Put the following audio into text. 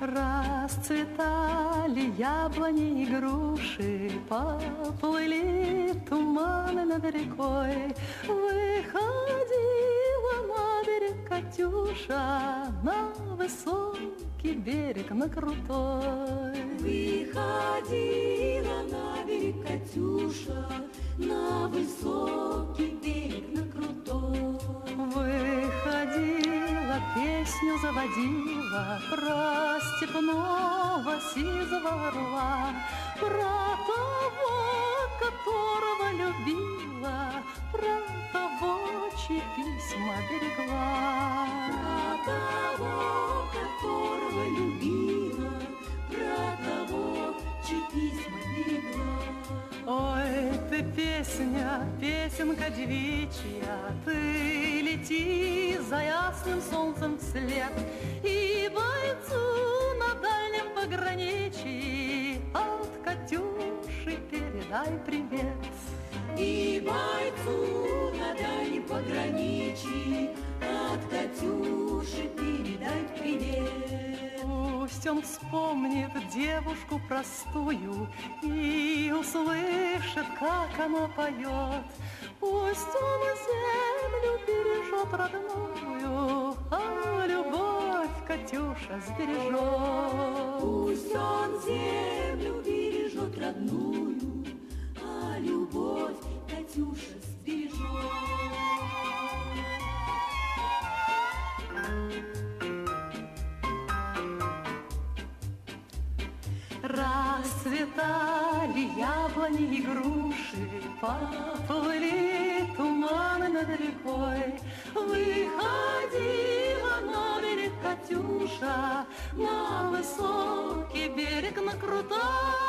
Расцветали яблони и груши, Поплыли туманы над рекой. Выходила на берег Катюша, На высокий берег, на крутой. Выходила на берег Катюша, На высокий заводила Про степного сизого орла, Про того, которого любила, Про того, чьи письма берегла. Про того, которого любила, Про того, чьи письма берегла. Ой, песня, песенка девичья, Ты лети за ясным солнцем вслед, И бойцу на дальнем пограничье От Катюши передай привет. И бойцу на дальнем пограничье От Катюши передать привет. Пусть он вспомнит девушку простую И услышит, как она поет. Пусть он землю бережет родную, А любовь Катюша сбережет. Пусть он землю бережет родную, А любовь Катюша сбережет. Расцветали яблони и груши, Поплыли туманы над рекой. Выходила на берег Катюша, На высокий берег, на крутой.